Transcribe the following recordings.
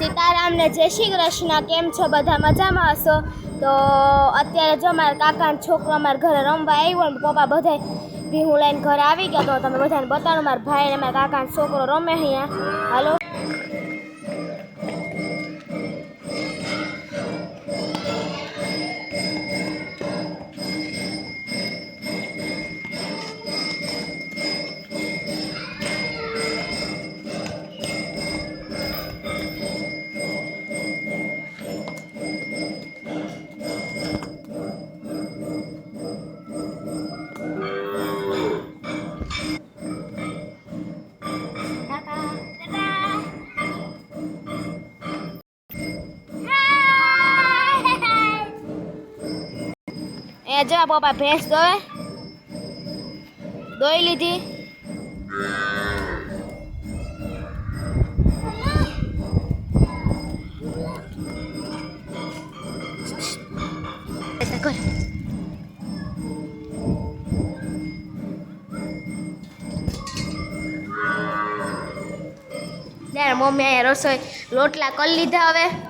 સીતારામને જય શ્રી કૃષ્ણ કેમ છો બધા મજામાં હશો તો અત્યારે જો મારા કાકાનો છોકરો મારા ઘરે રમવા આવ્યો ને પપ્પા બધા હું લઈને ઘરે આવી ગયા તો તમે બધાને બતાડો મારા ભાઈ અને મારા કાકાનો છોકરો રમે અહીંયા હાલો અહીંયા જવા પપ્પા ભેંસ દોવે દોઈ લીધી મમ્મી અહીંયા રસોઈ રોટલા કરી લીધા હવે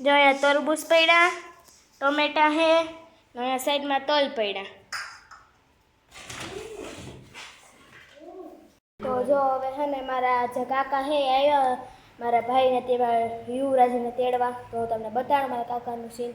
જો અહીંયા તરબૂચ પડ્યા ટમેટા હે અહીંયા સાઈડમાં તલ પડ્યા તો જો હવે છે ને મારા જે કાકા હે આવ્યા મારા ભાઈને તેવા યુવરાજને તેડવા તો તમને બતાડ મારા કાકાનું સીન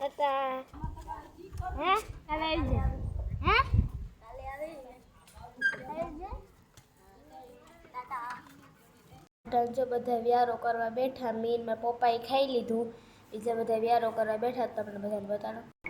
दादा है काले है है काले आ गए है काले दादा डन जो બધા வியாરો કરવા બેઠા મીનમાં પોપાઈ ખાઈ લીધું બીજા બધા வியாરો કરવા બેઠા તો મને બધાને બતાવો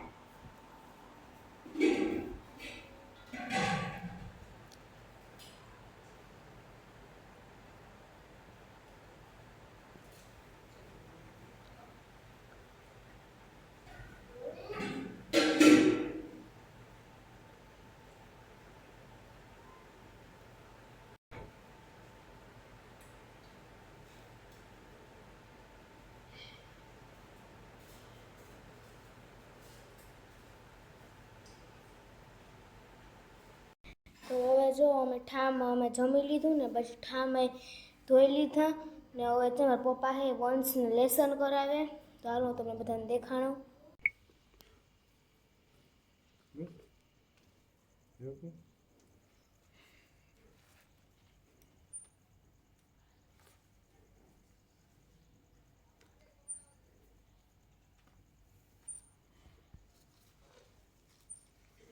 જો અમે ઠામો અમે જમી લીધું ને બસ ઠામે ધોઈ લીધા ને હવે તમારા પપ્પા હે વન્સ ને લેસન કરાવે તો હાલો તમને બધાને દેખાણો દેખો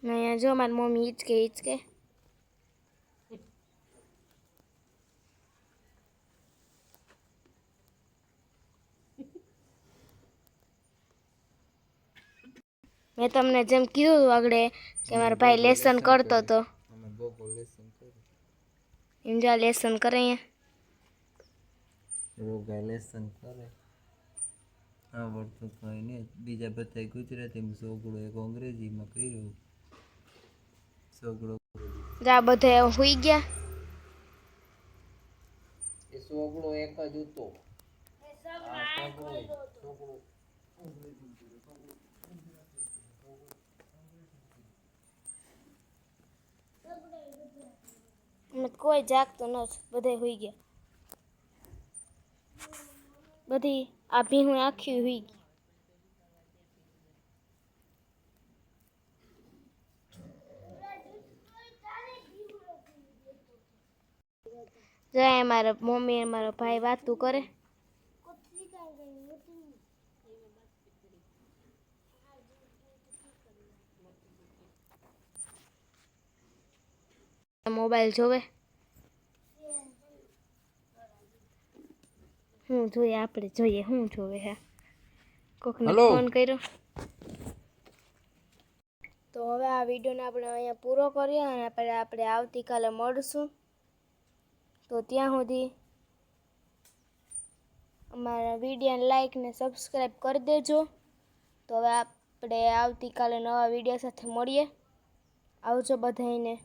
નયા જો માર મમ્મી ઈટ કે ઈટ કે મેં તમને જેમ કીધું આગળે કે મારો ભાઈ લેસન કરતો હતો ઇન્જા લેસન કરે અહીંયા લેસન કરે આવડતું કંઈ નહીં બીજા બધા ગુજરાતીમાં સોગડો એક અંગ્રેજીમાં કર્યું સોગડો જા બધા હોઈ ગયા એ સોગડો એક જ હતો સોગડો સોગડો કોઈ જાગતો નથી બધે હોઈ ગયા બધી આ ભીહું આખી હોઈ ગઈ જાય મારા મમ્મી મારો ભાઈ વાતું કરે મોબાઈલ જોવે હું જોય આપણે જોઈએ હું જોવે કોકને ફોન કર્યો તો હવે આ વિડિયો ને આપણે અહીંયા પૂરો કરીએ અને પછી આપણે આવતી કાલે મળશું તો ત્યાં હોતી અમારા વિડિયો ને લાઈક ને સબ્સ્ક્રાઇબ કરી દેજો તો આપણે આવતી કાલે નવા વિડિયો સાથે મળીએ આવજો બધાને